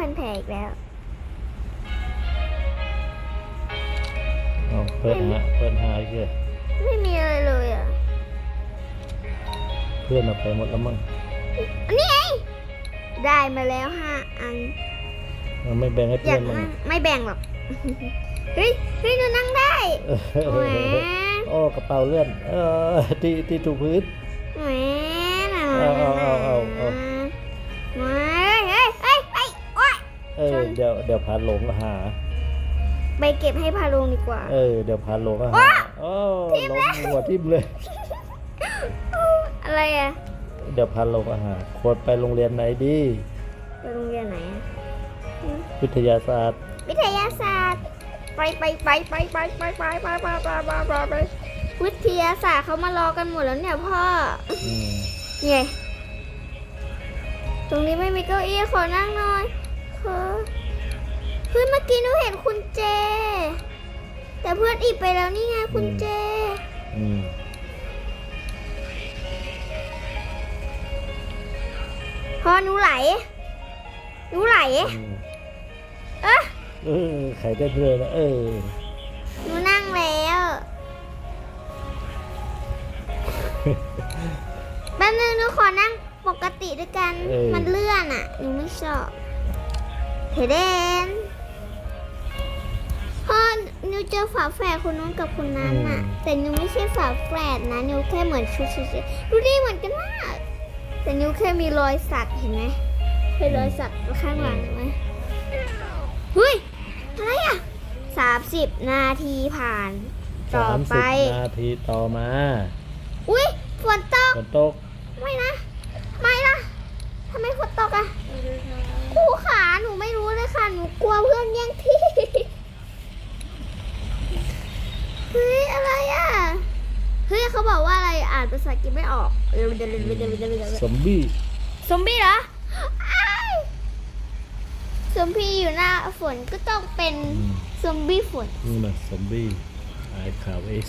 พันแผลอีกแล้วเอาเพื่อนหาเพื่อนหายเพื่อนไม่มีอะไรเลยอะเพื่อนเอาไปหมดแล้วมั้งอันนี้ไงได้มาแล้วห้าอันมันไม่แบ่งให้อเพื่ยาอกนมั้งนั่งไม่แบ่งหรอกเฮ้ยเฮ้ยหนูนั่งได้แหมโอ้กระเป๋าเลื่อนเออที่ที่ถูกพื้น แหมน่ะเอาเอาเอาเอาเอา อ๊ยเออเดี๋ยวเดี๋ยวพาหลงก็หา ไปเก็บให้พาลุงดีกว่า เออเดี๋ยวพาหลงก็ว้าหาโอ้ล้มหัวทิ่มเลย อะไรอะ เดี๋ยวพาหลงก็หาควรไปโรงเรียนไหนดีไปโรงเรียนไหนอะวิทยาศาสตร์ วิทยาศาสตร์ ไปไปไปไปไปไปไปไปไปไปไปไปไปวิทยาศาสตร์เขามารอกันหมดแล้วเนี่ยพ่ออืมไงตรงนี้ไม่มีเก้าอี้ขอนั่งหน่อยขอ เฮ้ยเมื่อกี้หนูเห็นคุณเจ แต่เพื่อนอีกไปแล้วนี่ไงคุณเจ อืมพอหนูไหล หนูไหลอืมเอ๊ะเออไข่ได้เลยนะเออหนูนั่งแล้วแป๊บนึงหนูขอนั่งปกติด้วยกันเออมันเลื่อนอะ หนูไม่ชอบเทเดนพ่อ นิวเจอฝาแฝดคนนู้นกับคนนั้นอะ แต่นิวไม่ใช่ฝาแฝดนะ นิวแค่เหมือนชุดเฉยๆดูดิเหมือนกันมากแต่นิวแค่มีรอยสักเห็นไหมเป็นรอยสักข้างหลังเห็นไหมเฮ้ยอะไรอะสามสิบนาทีผ่าน ต่อสามไป สิบนาทีต่อมาอุ้ยฝนตก ฝนตกไม่นะ ไม่นะทำไมฝนตกอะครูขาหนูไม่รู้เลยค่ะ หนูกลัวเพื่อนแย่งที่ เฮ้ยอะไรอะ เฮ้ยเขาบอกว่าอะไรอ่านภาษาอังกฤษไม่ออกซอมบี้ซอมบี้เหรออ้ายซอมบี้อยู่หน้าฝนก็ต้องเป็นอืมซอมบี้ฝนนี่มันซอมบี้ไอ้ขาวเอส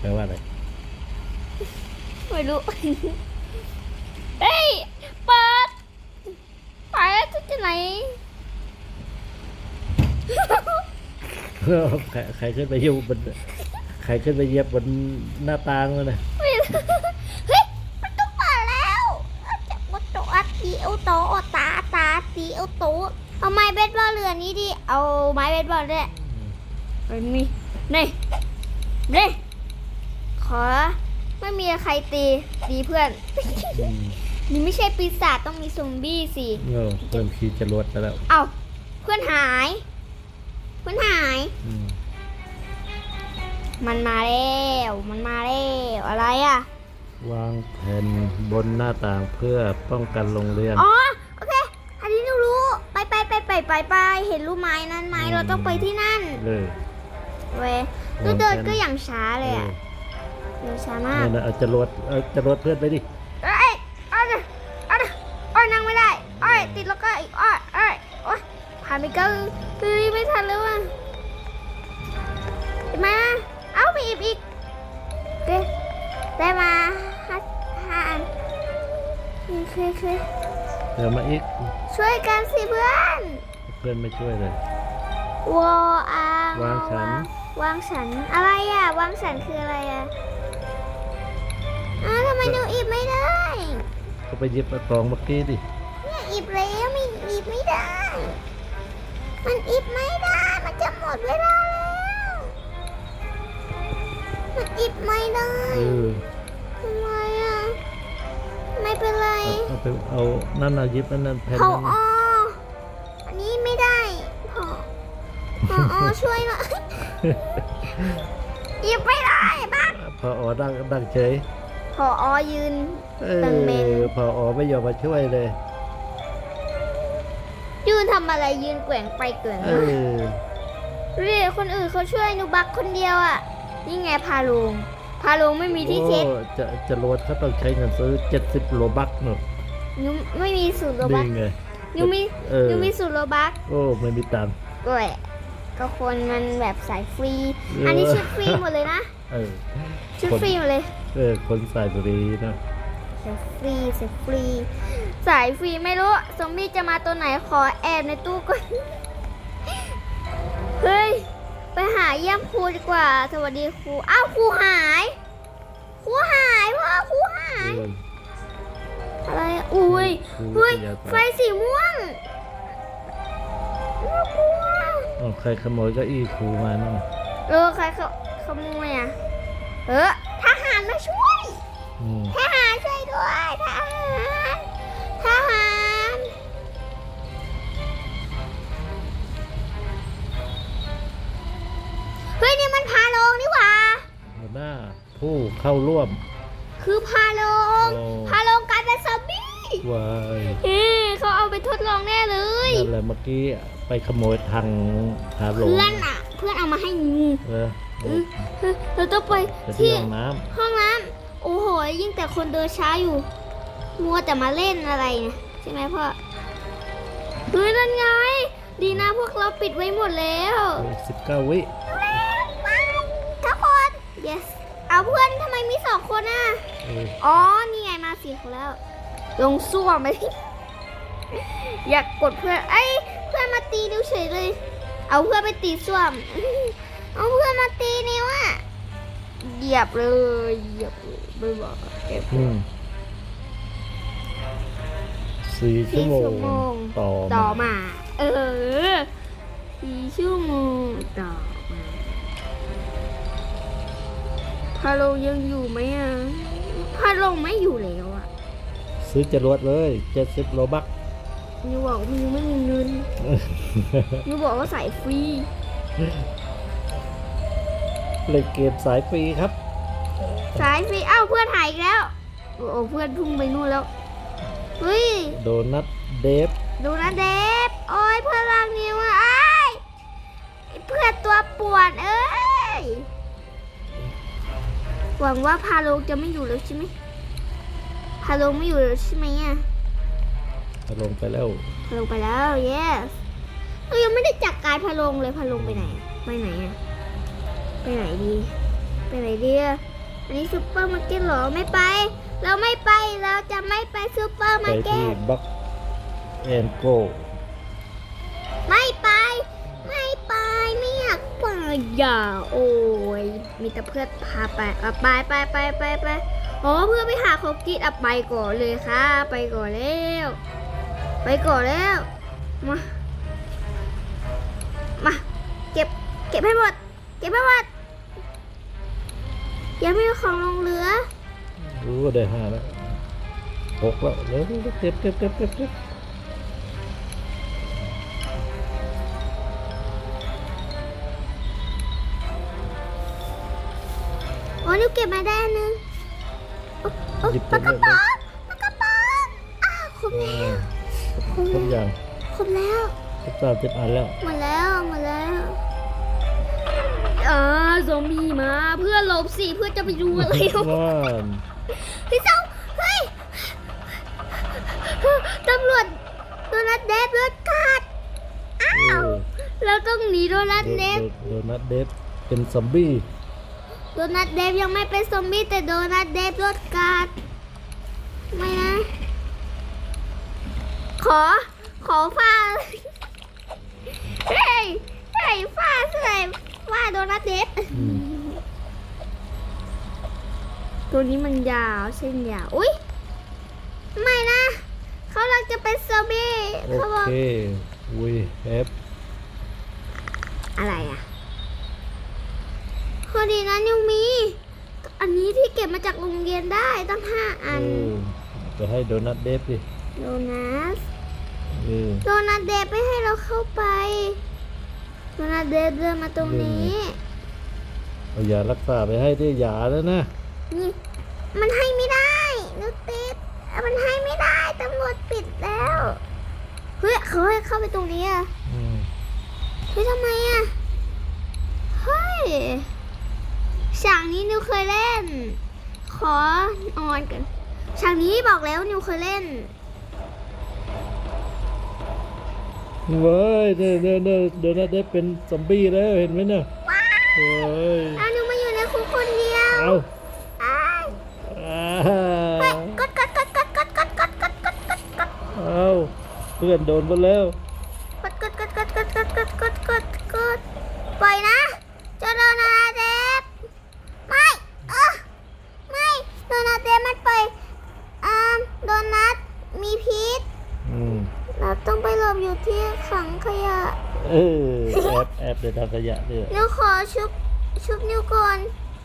แปลว่าอะไรไม่รู้ เฮ้ย เปิด ไปแล้วจะที่ไหน ใครใครขึ้นไปอยู่บนใครขึ้นไปเหยียบบนหน้าต่างวะนะไม่รู้เฮ้ยประตูเปิดแล้วจะวัตโตอัดดีเอาโตเอาตาตาตีเอาโตเอาไม้เบสบอลเรือนี้ดิเอาไม้เบสบอลด้วยเอานี่นี่นี่ขอไม่มีใครตีดีเพื่อนอืมนี่ไม่ใช่ปีศาจต้องมีซอมบี้สิเออเพิ่มขี่จรวดไปแล้ว เอาเพื่อนหาย เพื่อนหาย อืมมันมาแล้ว มันมาแล้วอะไรอะ วางแผ่นบนหน้าต่างเพื่อป้องกันโรงเรียนอ๋อ โอเค อันนี้หนูรู้ ไปไปไปไปไปไปเห็นรูปไม้นั้นไหมอืม เราต้องไปที่นั่น เลย เว้ยโอเคดูเดินก็อย่างช้าเลยเออะอเดินช้ามากนั่นน่ะเอาจรวดเอาจรวดเพื่อนไปดิ โอเคโอเคเดี๋ยวมาอีก ช่วยกันสิเพื่อนเพื่อนไม่ช่วยเลยวออาวางฉัน วางฉันอะไรอะ วางฉันคืออะไรอะอ้าวทำไมหนูอีบไม่ได้ก็ไปหยิบกล่องเมื่อกี้ดิเนี่ยอีบแล้วไม่อีบไม่ได้ มันอีบไม่ได้ มันจะหมดเวลาแล้วมันอีบไม่ได้เออทำไม เอาเอาไปเอานั่นน่ะหยิบนั่นนั่นแผ่นพอนั้นออันนี้ไม่ได้พอพออช่วยหน่อยอีบไม่ได้บ้าพออดังดังเฉยพออยืนเอตึงเมนอพออไม่ยอมมาช่วยเลย ยืนทำอะไรยืนแกว่งไปแกว่งเอมาอดูดิคนอื่นเขาช่วยหนูบักคนเดียวอะนี่ไงพาลุงพาลุงไม่มีที่เช็ด โอ้จะจะโหลดเขาต้องใช้เงินซื้อ 70 โลบักหนู หนูไม่มีสูตรโลบันี่กไงหนูมีเออ หนูมีสูตรโลบักโอ้ไม่มีตังค์ ด้วยก็คนมันแบบสายฟรี เอออั อันนี้ชุดฟรีหมดเลยนะ เออ ชุดฟรีหมดเลยเออคนใส่บุหรีเนอะสายฟรีสายฟรี สายฟรีไม่รู้ซอมบี้จะมาตัวไหนขอแอบในตู้ก่อน เฮ้ย ไปหาเยี่ยมครูดีกว่า สวัสดีครู อ้าวครูหาย ครูหายพ่อครูหาย เออ อะไรอะอุ้ยครูเฮ้ยวิทยาศาสตร์ไฟสีม่วงน่ากลัวเอาใครขโมยเก็อี้ครูมาเนาะเออใครเขาขโมยอะเออทหารมาช่วยอืมทหารช่วยด้วยทหารทหารเฮ้ยนี่มันพาโลงนี่หว่าหัวหน้าผู้เข้าร่วม คือพาโลง โอ้ พาโลงกลายเป็นซอมบี้วายเฮ้ยเขาเอาไปทดลองแน่เลย นั่นแหละเมื่อกี้ไปขโมยทางหาหลงเพื่อนอะ เพื่อนเอามาให้งูเออเออเออเราต้องไปไปที่ที่ห้องน้ห้องน้ำโอ้โห ยิ่งแต่คนเดินช้าอยู่ มัวแต่มาเล่นอะไรเนี่ยใช่ไหมพ่อเฮ้ยนั่นไง ดีนะพวกเราปิดไว้หมดแล้วำสิบเก้าวิ ทุกคน yes เอาเพื่อนทำไมมีสองคนอะเอออ๋อ นี่ไงมาสี่คนแล้ว ลงซ่วมไปอยากกดเพื่อนไอ้ยเพื่อนมาตีนิ้วเฉยเลย เอาเพื่อนไปตีซ่วม เอาเพื่อนมาตีนิ้วอะเหยียบเลยเหยียบเลยไม่บอกเก็บอืมสี่ชั่วโมสี่ชั่งวโมงต่อต่อมามา เออสี่ชั่วโมงต่อ พาโลงยังอยู่ไหมอะพาโลงไม่อยู่แล้วอะ ซื้อจรวดเลยเจ็ดสิบโลบักนิวบอกมิวไม่มีเงินนิวบอกว่าใส่ฟรีเล่นเกมสายฟรีครับ สายฟรีเอ้าเพื่อนหายอีกแล้ว โอ้โหเพื่อนพุ่งไปนู่นแล้ว เฮ้ย โดนัทเดฟดูนะเดฟ โอ้ยเพื่อนรักนิวอะไอ้ายไอ้เพื่อนตัวป่วนเอ้ย หวังว่าพาโลงจะไม่อยู่แล้วใช่ไหมพาโลงไม่อยู่แล้วใช่ไหมอะลงไปแล้วพาโลงไปแล้ว yes เรายังไม่ได้จัดการพาโลงเลยพาโลงไปไหนอะไปไหนอะ ไปไหนดี ไปไหนดีอะอันนี้ซูเปอร์มาร์เก็ตเหรอไม่ไป เราไม่ไปเราจะไม่ไปซูเปอร์ไปมาร์เก็ที่ตบักแอนโก อย่าโอ้ยมีแต่เพื่อนพาไปอะไปไปไปไปไปอ๋อเพื่อนไปหาของกินอะไปก่อนเลยค่ะ ไปก่อนแล้ว ไปก่อนแล้ว มา มา เก็บ เก็บให้หมด เก็บให้หมดยังไม่มีของลงเรือรู้ว่าได้ห้าแล้วหกแล้วเร็วเก็บเก็บเก็บเก็บเก็บ ก็บมาได้อันนึงโอ๊ะโอ๊ะหยิบปากกระไปป๋องปากกระป๋องอ้าวครบเอแล้วอครบทุกอแล้วย่างครบแล้วทุกสามสิบอันแล้วหมดแล้วหมดแล้ว อ่าซอมบี้มาเพื่อหลบสิเพื่อจะไปดูอะไรว่านพี่เจ้าเฮ้ยตำรวจโดนัทเดฟรถกัดอ้าเอวอเราต้องหนีโดนัทโดเดฟโดนัทเดฟเป็นซอมบี้ โดนัทเดฟยังไม่เป็นซอมบี้แต่โดนัทเดฟรถกัดไม่นะ ขอ ขอฟ้าเฮ้ยเฮ้ยฟ้าเสื่อยฟ้าโดนัทเดฟอืมตัวนี้มันยาวเส้นยาวอุ้ยไม่นะเขาลังจะเป็นซอมบี้โอเขาบอกเควีแฮปอะไรอะ พอดีนะยังมี อันนี้ที่เก็บมาจากโรงเรียนได้ตั้งห้าอัน จะให้โดนัทเดฟดิโดนัทเออโดนัทเดฟไม่ให้เราเข้าไป โดนัทเดฟเดินมาตรงนี้เอายารักษาไปให้ด้วยยาแล้วนะนี่มันให้ไม่ได้นุติดมันให้ไม่ได้ตำรวจปิดแล้ว เฮ้ยเขาให้เข้าไปตรงนี้อะอืมเฮ้ยทำไมอะ เฮ้ย ฉากนี้นิวเคยเล่น ขอออนกันฉากนี้บอกแล้วนิวเคยเล่นเว้ยเดินเดินเดี๋ยดี๋ยวนได้เป็นซอมบี้แล้วเห็นไหมเนี่ยเฮ้ยเอาหนูมาอยู่ในคุกคนเดียวเอาอ้ายอาวเฮ้ยกดกดกดกดกดกดกดกดกดดเอาเพื่อนโดนหมดแล้วะเออแอบแอบในทางขยะเนี่ยนิวขอชุบชุบนิวก่อน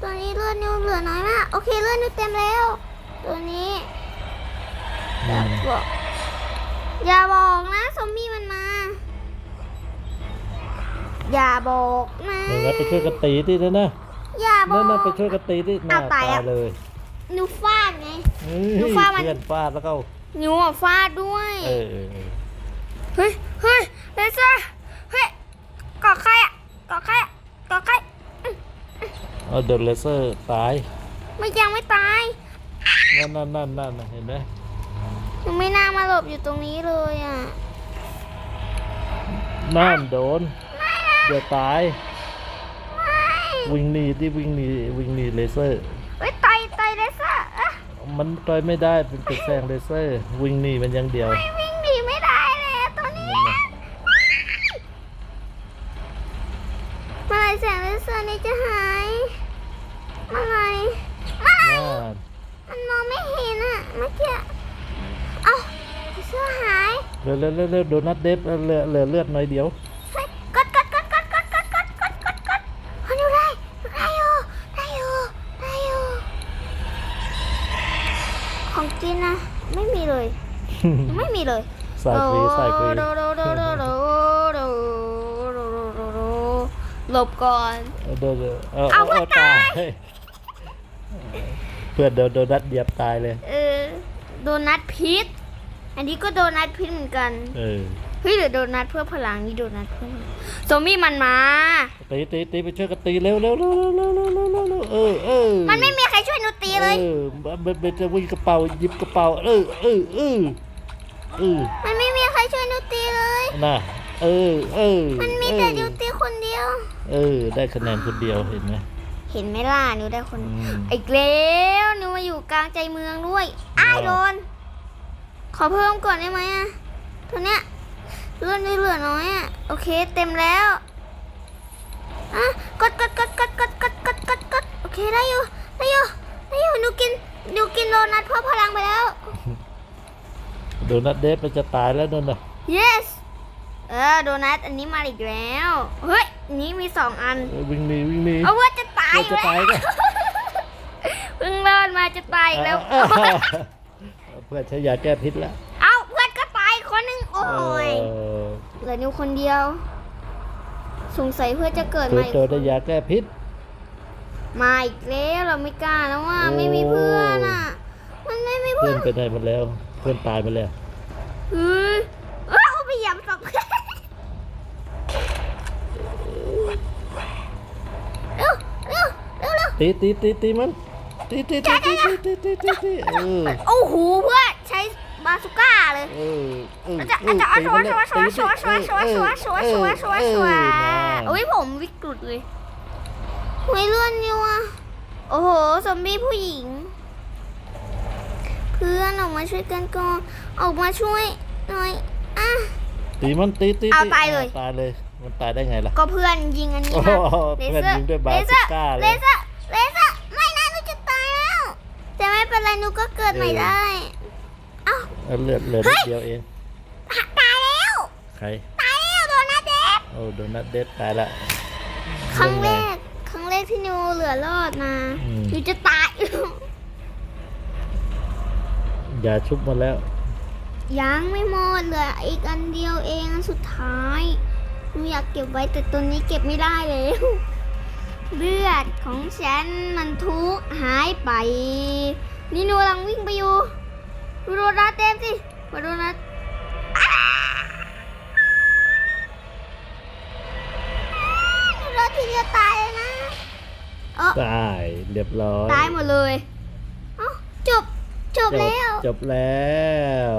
ตัวนี้เลือดนิวเหลือน้อยมาก โอเคเลือดนิวเต็มแล้ว ตัวนี้อืมบอกอย่าบอกนะซอมบี้มันมา อย่าบอกนะเดี๋ยวนะไปช่วยกันตีที่นั่นนะอย่าบอนั่นกน่ะไปช่วยกันตีที่หน้าเอาตายตาแล้ว เลยนิวฟาดไง เฮ้ยดูฟาดมัน เพื่อนฟาดแล้วก็นิวอะฟาดด้วย เออเออเออเฮ้ยเฮ้ยเลเซอร์เฮ้ยเกาะใครอะเกาะใครอะเกาะใคร เอาเดนเลเซอร์ตายไม่ยังไม่ตายนั่นนั่นนั่นนั่นน่ะเห็นไหมหนูไม่น่ามาหลบอยู่ตรงนี้เลยอะนั่นโดนไม่นะเดี๋ยวตายไม่วิ่งหนีที่วิ่งหนีวิ่งหนีเลเซอร์เฮ้ยต่อยต่อยเลเซอร์อะมันต่อยไม่ได้เป็นเป็นแสงเลเซอร์ วิ่งหนีมันอยังเดียวไม่วิ่งหนีไม่ได้เลยอะตัวนี้นั่นน่ะเมื่อไหรแสงเลเซอร์นี้จะหาย เมื่อไหรเมื่อไหรน่ามันมองไม่เห็นอะเมื่อกี้เอ้าเลเซอร์หาย เร็วเร็วเร็วเร็วโดนัทเดฟเหลือเหลือเลือดหน่อยเดียวเฮ้ยกดกดกดกดกดกดกดกดกดกดเฮ้ยดูได้ดูได้อยู่ได้อยู่ได้อยู่ของกินนะไม่มีเลยไม่มีเลยใส่ฟรีใส่ฟรีโดโดโดโดโดโดโดโดโดโดหลบก่อน เออเดี๋ยวเดี๋ยวเอาเอาเอาเพื่อนตาย เพื่อนโดนโดนัทเหยียบตายเลย เออ โดนัทพิษ อันนี้ก็โดนัทพิษเหมือนกัน เออเฮ้ยหรือโดนัทเพื่อพลังนี่โดนัทเพื่อพลังซอมบี้มันมา ตีตีตีไปช่วยกันตีเร็วเร็วเร็วเร็วเร็วเร็วเร็วเร็วเร็วเออเออมันไม่มีใครช่วยหนูตีเลย เออมันมันจะวิ่งกระเป๋าหยิบกระเป๋าเออเออเออเออมันไม่มีใครช่วยหนูตีเลยน่ะเออเออมันมีแต่หนูตีคนเดียว เออ ได้คะแนนคนเดียวเห็นไหม เห็นไหมล่ะหนูได้คนอืม อีกแล้วหนูมาอยู่กลางใจเมืองด้วยอ้ายโดน ขอเพิ่มก่อนได้ไหมอะตัวเนี้ยเลือดนี่เหลือน้อยอะโอเค เต็มแล้วอะกดกดกดกดกดกดกดกดกดโอเคได้อยู่ได้อยู่ได้อยู่หนูกินหนูกินโดนัทเพิ่มพลังไปแล้ว โดนัทเดฟมันจะตายแล้วนั่นน่ะ yes เออโดนัทอันนี้มาอีกแล้ว เฮ้ยอันนี้มีสองอัน เออวิ่งหนีวิ่งหนีเอาเพื่อจะตายเพื่อจะตายแล้วก็เพิ่งเลิศมาจะตายอีกแล้วเออเพื่อนใช้ยาแก้พิษแล้วเอาเพื่อนก็ตายอีกคนหนึงโอ้ยเออเหลือนิวคนเดียว สงสัยเพื่อนจะเกิดเพื่มาอนอีกโดนได้ยาแก้พิษ มาอีกแล้วเราไม่กล้าแล้วว่าโอ้ ไม่มีเพื่อนอะ มันไม่มีเพื่เพื่ออนนไปได้หมดแล้ว เพื่อนตายไปแล้ว เฮ้ยเอ้าไปเหยียบศพเร็วเร็วเร็วเร็ว ตีตีตีตีมันตีตีตีตีตีตีตีตีตีเออโอ้โหเพื่อนใช้บาสุก้าเลยเออเอออาจจะอาจะเอาชัวร์ชัวร์ชัวร์ชัวร์ชัวร์ชัวร์ชัวร์ชัวร์ชัวร์ชัวร์ชัวร์โอ้ยผมวิกฤตเลยไม่เลื่อนนิวะโอ้โหซอมบี้ผู้หญิง เพื่อนออกมาช่วยกันก่อนออกมาช่วยหน่อยอะตีมันตีตีเอาตายเลยตายเลยมันตายได้ไงล่ะก็เพื่อนยิงอันนี้โอ้มาโหเพื่อนยิงด้วยบาเลเซอร์เลเซอร์เลเซอร์ไม่นะหนูจะตายแล้ว แต่ ไม่เป็นไรหนูก็เกิดใหม่ได้ เอ้าเอาเลือดเหลือนิดเดียวเอง ตายแล้ว ใคร ตายแล้วโดนนะเด็กโอ้โดนัทเดฟตายละ ครั้งแรก ครั้งแรกที่หนูเหลือรอดมาอืม หนูจะตายยาชุบมาแล้ว ยังไม่หมดเหลืออีกอันเดียวเองอันสุดท้ายหนูอยากเก็บไว้แต่ตัวนี้เก็บไม่ได้แล้ว เลือดของฉันมันทุกหายไป นี่หนูกำลังวิ่งไปอยู่ ดูโดนัทเต็มสิ มาโดนัทอ้าหนูโดนทีเดียวตายเลยนะเออตาย เรียบร้อยตายหมดเลย เอ้าจบ จบแล้ว จบแล้ว